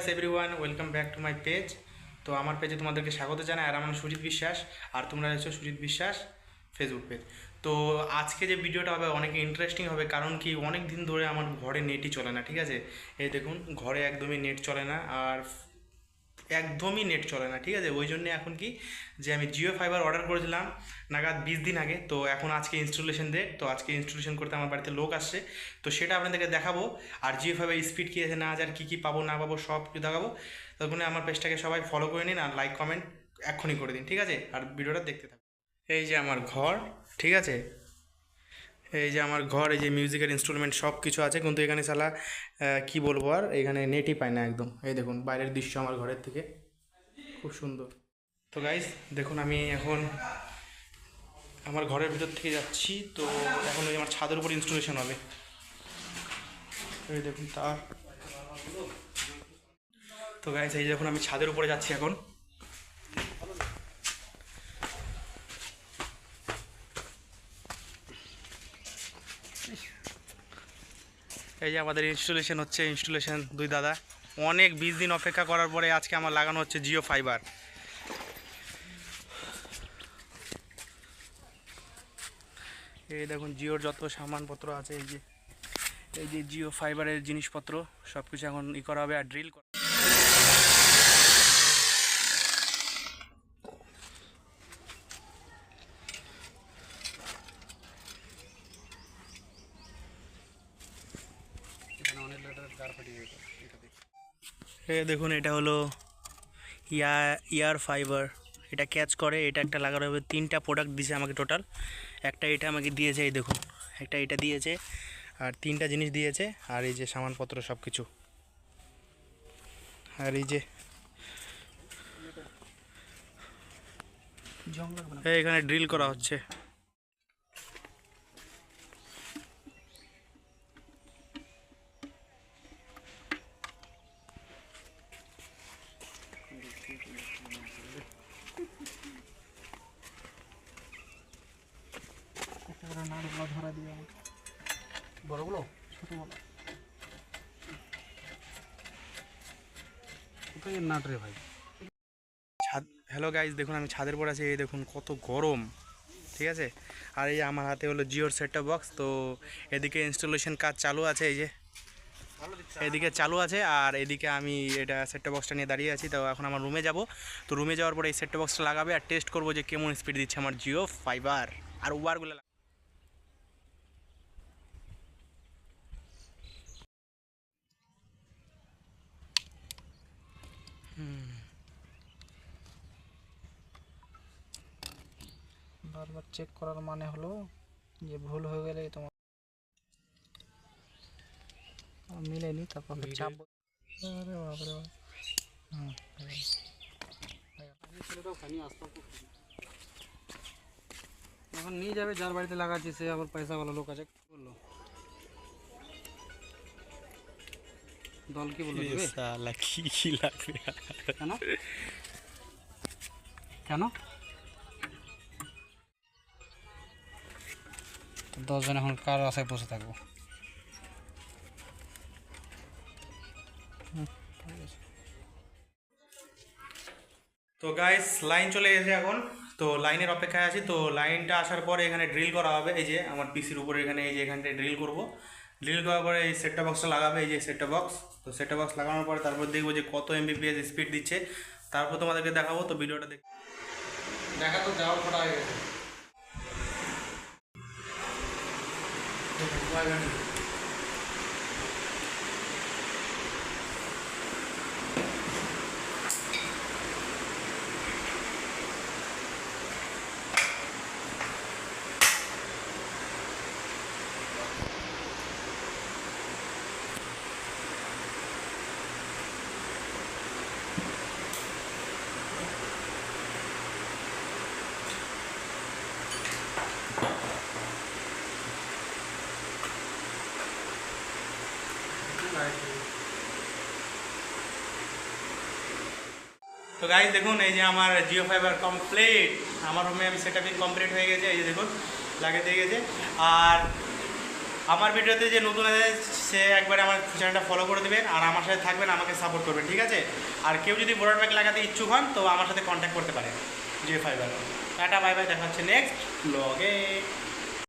Guys everyone welcome back to my page তো আমার পেজে তোমাদেরকে স্বাগত জানাই, আর আমার সুজিত বিশ্বাস, আর তোমরা হচ্ছে সুজিত বিশ্বাস ফেসবুক পেজ তো আজকে যে ভিডিওটা হবে অনেক ইন্টারেস্টিং হবে, কারণ কি অনেক দিন ধরে আমার ঘরে নেটই চলে না, ঠিক আছে? এই দেখুন, ঘরে একদমই নেট চলে না, আর একদমই নেট চলে না, ঠিক আছে? ওই জন্য এখন কি, যে আমি জিও ফাইবার অর্ডার করেছিলাম নাগাদ বিশ দিন আগে, তো এখন আজকে ইনস্টলেশন ডে তো আজকে ইনস্টলেশন করতে আমার বাড়িতে লোক আসছে, তো সেটা আপনাদেরকে দেখাবো, আর জিও ফাইবার স্পিড কী আছে না আছে, আর কী কী পাবো, না পাবো, সব কিছু দেখাবো। তখন আমার পেজটাকে সবাই ফলো করে নিন, আর লাইক কমেন্ট এক্ষুনি করে দিন, ঠিক আছে? আর ভিডিওটা দেখতে থাকুন। এই যে আমার ঘর, ঠিক আছে? এই যে আমার ঘর, এই যে মিউজিকের ইনস্ট্রুমেন্ট সব কিছু আছে, কিন্তু এখানে সালা কি বলব আর? এখানে নেটই পায় না একদম। এই দেখুন, বাইরের দৃশ্য আমার ঘরের থেকে। খুব সুন্দর। তো গাইস দেখুন আমি এখন আমার ঘরের ভিতর থেকে যাচ্ছি। তো এখন ওই আমার ছাদের উপর ইনস্টলেশন হবে। এই দেখুন তার। তো গাইস এই যে দেখুন আমি ছাদের উপরে যাচ্ছি এখন। এই যে আমাদের ইনস্টলেশন হচ্ছে, ইনস্টলেশন দুই দাদা। অনেক বিশ দিন অপেক্ষা করার পরে আজকে আমার লাগানো হচ্ছে জিও ফাইবার। এই দেখুন, জিওর যত সামানপত্র আছে, এই যে এই যে জিও ফাইবারের জিনিসপত্র সব কিছু এখন ই করা হবে আর ড্রিল করা এ দেখুন এটা হলো ইয়া ইয়ার ফাইবার। এটা ক্যাচ করে এটা একটা লাগানো হবে তিনটা প্রোডাক্ট দিয়েছে আমাকে টোটাল একটা এটা আমাকে দিয়েছে এই দেখুন একটা এটা দিয়েছে আর তিনটা জিনিস দিয়েছে আর এই যে সামানপত্র সব কিছু আর এই যে এখানে ড্রিল করা হচ্ছে। বড়গুলো? ছোটগুলো। কোথায় নাট রে ভাই? ছাদ হ্যালো গাইজ দেখুন আমি ছাদের পর আছি এই দেখুন কত গরম। ঠিক আছে? আর এই আমার হাতে হলো জিওর সেটটা বক্স তো এদিকে ইনস্টলেশন কাজ চালু আছে এই যে। এদিকে চালু আছে আর এদিকে আমি এটা সেটটা বক্সটা নিয়ে দাঁড়িয়ে আছি। তো এখন আমার রুমে যাব। তো রুমে যাওয়ার পরে এই সেটটা বক্সটা লাগাবে আর টেস্ট করব যে কেমন স্পিড দিচ্ছে আমার জিও ফাইবার আর ওয়ারগুলো বারবার চেক করার মানে হলো যে ভুল হয়ে গেলে তোমার মিলেনি তারপর চাপ আরে বাপরে বাপ হুম, এখন নিয়ে যাবে যার বাড়িতে লাগাচ্ছে সে আবার পয়সা ভালো লোক আছে কি বলল দল কি বলল? সালা কি কি লাগবে কেন কেন দশজন এখন কার আশায় বসে থাকব তো গাইস লাইন চলে গেছে এখন। তো লাইনের অপেক্ষায় আছি। তো লাইনটা আসার পরে এখানে ড্রিল করা হবে। এই যে আমার পিসির উপরে এখানে এই যে এখানটায় ড্রিল করব। ড্রিল করার পরে এই সেটটা বক্সটা লাগাবে। এই যে সেটটা বক্স তো সেটটা বক্স লাগানোর পরে তারপর দেখব যে কত এমবিপিএস স্পিড দিচ্ছে। তারপর তোমাদেরকে দেখাবো। তো ভিডিওটা দেখ দেখা তো যাওয়ার ফোটা হয়ে গেছে। তো গাইজ দেখুন, এই যে আমার জিও ফাইবার কমপ্লিট আমার রুমে আমি সেট কমপ্লিট হয়ে গেছে, এই যে দেখুন, লাগিয়ে দিয়ে গেছে। আর আমার ভিডিওতে যে নতুন আছে, সে একবার আমার চ্যানেলটা ফলো করে দেবেন, আর আমার সাথে থাকবেন, আমাকে সাপোর্ট করবেন, ঠিক আছে? আর কেউ যদি বোরার ব্যাগ লাগাতে ইচ্ছুক হন, তো আমার সাথে কন্ট্যাক্ট করতে পারেন Jio fiber tata bye bye দেখা হচ্ছে নেক্সট ব্লগে